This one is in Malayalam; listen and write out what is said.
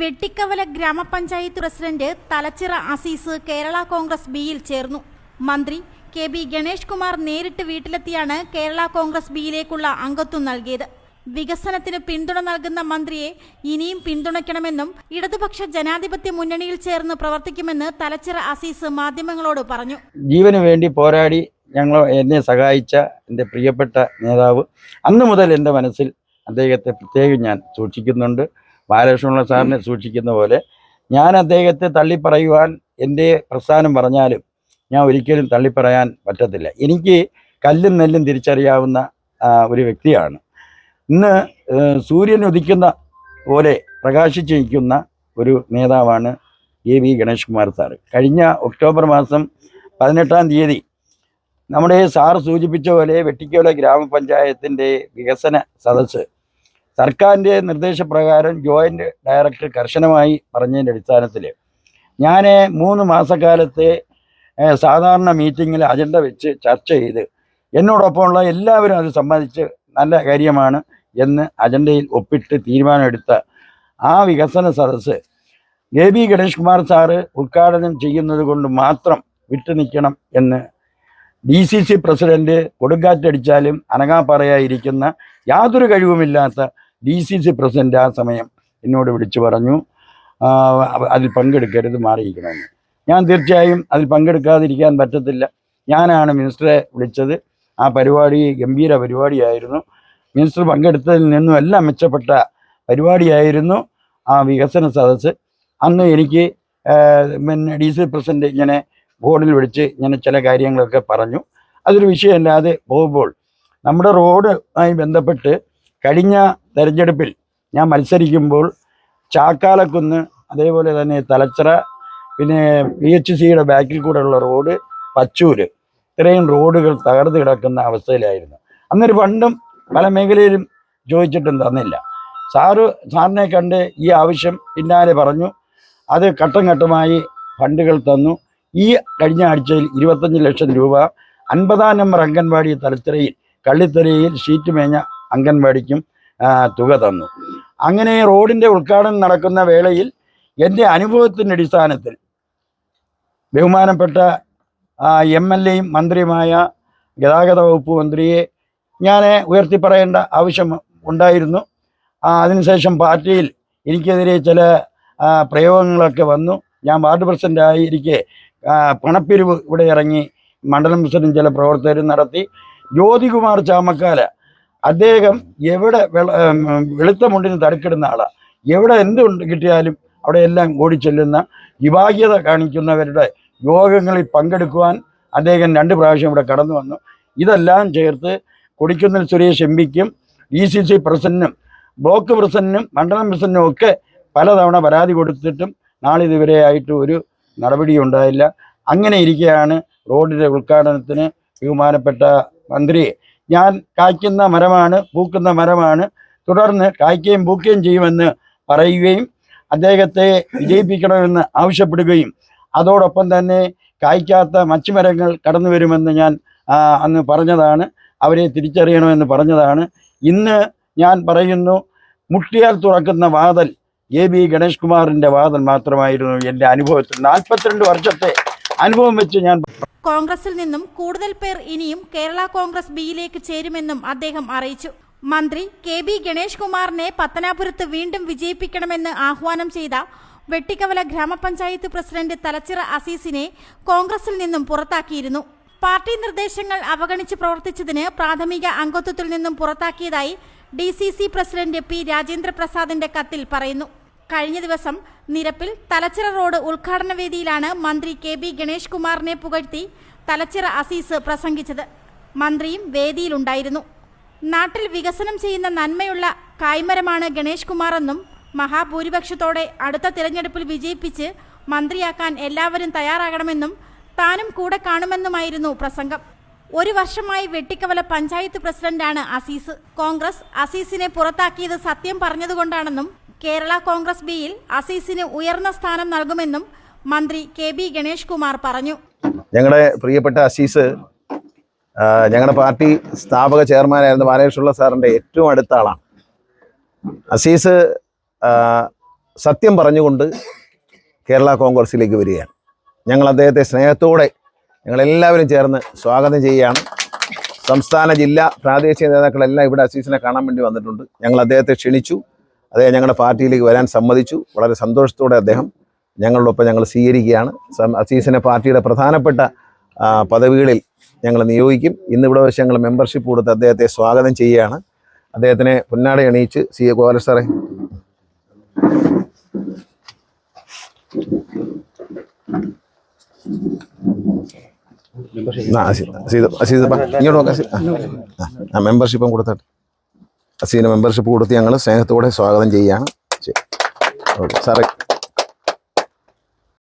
വെട്ടിക്കവല ഗ്രാമപഞ്ചായത്ത് പ്രസിഡന്റ് തലച്ചിറ അസീസ് കേരള കോൺഗ്രസ് ബിയിൽ ചേർന്നു. മന്ത്രി കെ ബി ഗണേഷ് കുമാർ നേരിട്ട് വീട്ടിലെത്തിയാണ് കേരള കോൺഗ്രസ് ബിയിലേക്കുള്ള അംഗത്വം നൽകിയത്. വികസനത്തിന് പിന്തുണ നൽകുന്ന മന്ത്രിയെ ഇനിയും പിന്തുണയ്ക്കണമെന്നും ഇടതുപക്ഷ ജനാധിപത്യ മുന്നണിയിൽ ചേർന്ന് പ്രവർത്തിക്കുമെന്ന് തലച്ചിറ അസീസ് മാധ്യമങ്ങളോട് പറഞ്ഞു. ജീവന് വേണ്ടി പോരാടി ഞങ്ങൾ എന്നെ സഹായിച്ച എന്റെ പ്രിയപ്പെട്ട നേതാവ് അന്ന് മുതൽ എന്റെ മനസ്സിൽ അദ്ദേഹത്തെ പ്രത്യേകം ഞാൻ സൂക്ഷിക്കുന്നുണ്ട്. ബാലകൃഷ്ണപിള്ള സാറിനെ സൂക്ഷിക്കുന്ന പോലെ ഞാൻ അദ്ദേഹത്തെ തള്ളിപ്പറയുവാൻ എന്റെ പ്രസ്ഥാനം പറഞ്ഞാലും ഞാൻ ഒരിക്കലും തള്ളിപ്പറയാൻ പറ്റത്തില്ല. എനിക്ക് കല്ലും നെല്ലും തിരിച്ചറിയാവുന്ന ഒരു വ്യക്തിയാണ്. ഇന്ന് സൂര്യൻ ഉദിക്കുന്ന പോലെ പ്രകാശിച്ചിരിക്കുന്ന ഒരു നേതാവാണ് A V Ganesh Kumar sir. കഴിഞ്ഞ ഒക്ടോബർ മാസം പതിനെട്ടാം തീയതി നമ്മുടെ സാർ സൂചിപ്പിച്ച പോലെ വെട്ടിക്കോല ഗ്രാമപഞ്ചായത്തിന്റെ വികസന സദസ്സ് സർക്കാരിന്റെ നിർദ്ദേശപ്രകാരം ജോയിന്റ് ഡയറക്ടർ കർശനമായി പറഞ്ഞതിന്റെ അടിസ്ഥാനത്തിൽ ഞാൻ മൂന്ന് മാസക്കാലത്തെ സാധാരണ മീറ്റിങ്ങിൽ അജണ്ട വെച്ച് ചർച്ച ചെയ്ത് എന്നോടൊപ്പമുള്ള എല്ലാവരും അത് സമ്മതിച്ച് നല്ല കാര്യമാണ് എന്ന് അജണ്ടയിൽ ഒപ്പിട്ട് തീരുമാനമെടുത്ത ആ വികസന സദസ്സ് A B Ganesh Kumar sir ഉദ്ഘാടനം ചെയ്യുന്നത് കൊണ്ട് മാത്രം വിട്ടു നിൽക്കണം എന്ന് ഡി സി സി പ്രസിഡന്റ് കൊടുങ്കാറ്റടിച്ചാലും അനങ്ങാപ്പറയായിരിക്കുന്ന യാതൊരു കഴിവുമില്ലാത്ത ഡി സി സി പ്രസിഡന്റ് ആ സമയം എന്നോട് വിളിച്ചു പറഞ്ഞു അതിൽ പങ്കെടുക്കരുത് മാറിയിരിക്കണമെന്ന്. ഞാൻ തീർച്ചയായും അതിൽ പങ്കെടുക്കാതിരിക്കാൻ പറ്റത്തില്ല. ഞാനാണ് മിനിസ്റ്ററെ വിളിച്ചത്. ആ പരിപാടി ഗംഭീര പരിപാടിയായിരുന്നു. മിനിസ്റ്റർ പങ്കെടുത്തതിൽ നിന്നും എല്ലാം മെച്ചപ്പെട്ട പരിപാടിയായിരുന്നു ആ വികസന സദസ്സ്. അന്ന് എനിക്ക് പിന്നെ ഡി സി പ്രസിഡന്റ് ഇങ്ങനെ ബോർഡിൽ വിളിച്ച് ഇങ്ങനെ ചില കാര്യങ്ങളൊക്കെ പറഞ്ഞു. അതൊരു വിഷയമല്ലാതെ പോകുമ്പോൾ നമ്മുടെ ആയി ബന്ധപ്പെട്ട് കഴിഞ്ഞ തെരഞ്ഞെടുപ്പിൽ ഞാൻ മത്സരിക്കുമ്പോൾ ചാക്കാലക്കുന്ന് അതേപോലെ തന്നെ തലച്ചിറ പിന്നെ പി എച്ച് സിയുടെ ബാക്കിൽ കൂടെയുള്ള റോഡ് പച്ചൂര് ഇത്രയും റോഡുകൾ തകർന്നു കിടക്കുന്ന അവസ്ഥയിലായിരുന്നു. അന്നൊരു ഫണ്ടും പല മേഖലയിലും ചോദിച്ചിട്ടും തന്നില്ല. സാറ് സാറിനെ കണ്ട് ഈ ആവശ്യം പിന്നാലെ പറഞ്ഞു. അത് ഘട്ടം ഘട്ടമായി ഫണ്ടുകൾ തന്നു. ഈ കഴിഞ്ഞ ആഴ്ചയിൽ ഇരുപത്തഞ്ച് ലക്ഷം രൂപ അൻപതാം നമ്പർ അംഗൻവാടി തലത്തിരയിൽ കള്ളിത്തരയിൽ ഷീറ്റ് മേഞ്ഞ അംഗൻവാടിക്കും തുക തന്നു. അങ്ങനെ റോഡിന്റെ ഉദ്ഘാടനം നടക്കുന്ന വേളയിൽ എന്റെ അനുഭവത്തിന്റെ അടിസ്ഥാനത്തിൽ ബഹുമാനപ്പെട്ട എം എൽ എയും മന്ത്രിയുമായ ഗതാഗത വകുപ്പ് മന്ത്രിയെ ഞാൻ ഉയർത്തി പറയേണ്ട ആവശ്യം ഉണ്ടായിരുന്നു. അതിനുശേഷം പാർട്ടിയിൽ എനിക്കെതിരെ ചില പ്രയോഗങ്ങളൊക്കെ വന്നു. ഞാൻ വാർഡ് പ്രസിഡന്റായി ഇരിക്കെ ആ, പണപ്പിരിവ് ഇവിടെ ഇറങ്ങി മണ്ഡലം പ്രസിഡന്റ് ചില പ്രവർത്തകരും നടത്തി. ജ്യോതികുമാർ ചാമക്കാല. അദ്ദേഹം എവിടെ വെള- വെളുത്ത മുണ്ടിന് തടുക്കിടുന്ന ആളാണ് എവിടെ എന്തുണ്ട് കിട്ടിയാലും അവിടെ എല്ലാം ഓടിച്ചെല്ലുന്ന വിഭാഗീയത കാണിക്കുന്നവരുടെ യോഗങ്ങളിൽ പങ്കെടുക്കുവാൻ അദ്ദേഹം രണ്ട് പ്രാവശ്യം ഇവിടെ കടന്നു വന്നു. ഇതെല്ലാം ചേർത്ത് കൊടിക്കുന്നിൽ സുരേഷ് എം പിക്കും ഡി സി സി പ്രസിഡന്റിനും ബ്ലോക്ക് പ്രസിഡന്റിനും മണ്ഡലം പ്രസിഡന്റിനും ഒക്കെ പലതവണ പരാതി കൊടുത്തിട്ടും നാളിതുവരെ ആയിട്ട് ഒരു നടപടി ഉണ്ടായില്ല അങ്ങനെ ഇരിക്കുകയാണ് റോഡിന്റെ ഉദ്ഘാടനത്തിന് ബഹുമാനപ്പെട്ട മന്ത്രിയെ ഞാൻ കായ്ക്കുന്ന മരമാണ് പൂക്കുന്ന മരമാണ്. തുടർന്ന് കായ്ക്കുകയും പൂക്കുകയും ചെയ്യുമെന്ന് പറയുകയും അദ്ദേഹത്തെ വിജയിപ്പിക്കണമെന്ന് ആവശ്യപ്പെടുകയും. അതോടൊപ്പം തന്നെ കായ്ക്കാത്ത മച്ചുമരങ്ങൾ കടന്നു വരുമെന്ന് ഞാൻ അന്ന് പറഞ്ഞതാണ്. അവരെ തിരിച്ചറിയണമെന്ന് പറഞ്ഞതാണ്. ഇന്ന് ഞാൻ പറയുന്നു മുട്ടിയാൽ തുറക്കുന്ന വാതൽ എ ബി ഗണേഷ് കുമാറിന്റെ വാദം മാത്രമായിരുന്നു എന്റെ അനുഭവത്തിൽ. നാൽപ്പത്തിരണ്ട് വർഷത്തെ അനുഭവം വെച്ച് ഞാൻ കോൺഗ്രസിൽ നിന്നും കൂടുതൽ പേർ ഇനിയും കേരള കോൺഗ്രസ് ബിയിലേക്ക് ചേരുമെന്നും അദ്ദേഹം അറിയിച്ചു. മന്ത്രി കെ ബി ഗണേഷ് കുമാറിനെ പത്തനാപുരത്ത് വീണ്ടും വിജയിപ്പിക്കണമെന്ന് ആഹ്വാനം ചെയ്ത വെട്ടിക്കവല ഗ്രാമപഞ്ചായത്ത് പ്രസിഡന്റ് തലച്ചിറ അസീസിനെ കോൺഗ്രസിൽ നിന്നും പുറത്താക്കിയിരുന്നു. പാർട്ടി നിർദ്ദേശങ്ങൾ അവഗണിച്ച് പ്രവർത്തിച്ചതിന് പ്രാഥമിക അംഗത്വത്തിൽ നിന്നും പുറത്താക്കിയതായി D C C president P Rajendra പ്രസാദിന്റെ കത്തിൽ പറയുന്നു. കഴിഞ്ഞ ദിവസം നിരപ്പിൽ തലച്ചിറ റോഡ് ഉദ്ഘാടന വേദിയിലാണ് മന്ത്രി കെ ബി ഗണേഷ് കുമാറിനെ പുകഴ്ത്തി തലച്ചിറ അസീസ് പ്രസംഗിച്ചത്. മന്ത്രിയും വേദിയിലുണ്ടായിരുന്നു. നാട്ടിൽ വികസനം ചെയ്യുന്ന നന്മയുള്ള കായ്മരമാണ് ഗണേഷ് കുമാറെന്നും മഹാഭൂരിപക്ഷത്തോടെ അടുത്ത തിരഞ്ഞെടുപ്പിൽ വിജയിപ്പിച്ച് മന്ത്രിയാക്കാൻ എല്ലാവരും തയ്യാറാകണമെന്നും താനും കൂടെ കാണുമെന്നുമായിരുന്നു പ്രസംഗം. ഒരു വർഷമായി വെട്ടിക്കവല പഞ്ചായത്ത് പ്രസിഡന്റാണ് അസീസ്. കോൺഗ്രസ് അസീസിനെ പുറത്താക്കിയത് സത്യം പറഞ്ഞതുകൊണ്ടാണെന്നും കേരള കോൺഗ്രസ് ബിയിൽ അസീസിന് ഉയർന്ന സ്ഥാനം നൽകുമെന്നും മന്ത്രി കെ ബി ഗണേഷ് കുമാർ പറഞ്ഞു. ഞങ്ങളുടെ പ്രിയപ്പെട്ട അസീസ് ഞങ്ങളുടെ പാർട്ടി സ്ഥാപക ചെയർമാനായിരുന്ന ബാലകൃഷ്ണുള്ള സാറിന്റെ ഏറ്റവും അടുത്ത ആളാണ്. അസീസ് സത്യം പറഞ്ഞുകൊണ്ട് കേരള കോൺഗ്രസിലേക്ക് വരികയാണ്. ഞങ്ങൾ അദ്ദേഹത്തെ സ്നേഹത്തോടെ ഞങ്ങളെല്ലാവരും ചേർന്ന് സ്വാഗതം ചെയ്യുകയാണ്. സംസ്ഥാന ജില്ലാ പ്രാദേശിക നേതാക്കളെല്ലാം ഇവിടെ അസീസിനെ കാണാൻ വേണ്ടി വന്നിട്ടുണ്ട്. ഞങ്ങൾ അദ്ദേഹത്തെ ക്ഷണിച്ചു. അദ്ദേഹം ഞങ്ങളുടെ പാർട്ടിയിലേക്ക് വരാൻ സമ്മതിച്ചു. വളരെ സന്തോഷത്തോടെ അദ്ദേഹം ഞങ്ങളോടൊപ്പം ഞങ്ങൾ സ്വീകരിക്കുകയാണ്. അസീസിനെ പാർട്ടിയുടെ പ്രധാനപ്പെട്ട പദവികളിൽ ഞങ്ങൾ നിയോഗിക്കും. ഇന്നിവിടെ വെച്ച് ഞങ്ങൾ മെമ്പർഷിപ്പ് കൊടുത്ത് അദ്ദേഹത്തെ സ്വാഗതം ചെയ്യുകയാണ്. അദ്ദേഹത്തിനെ പൊന്നാട അണിയിച്ച് സി എ ഗോപാല സാറേ. ഇങ്ങോട്ട് നോക്കാം മെമ്പർഷിപ്പും കൊടുത്തിട്ട്. അസീന് മെമ്പർഷിപ്പ് കൊടുത്ത് ഞങ്ങൾ സ്നേഹത്തോടെ സ്വാഗതം ചെയ്യുകയാണ് ശരി. ഓക്കെ സാറേ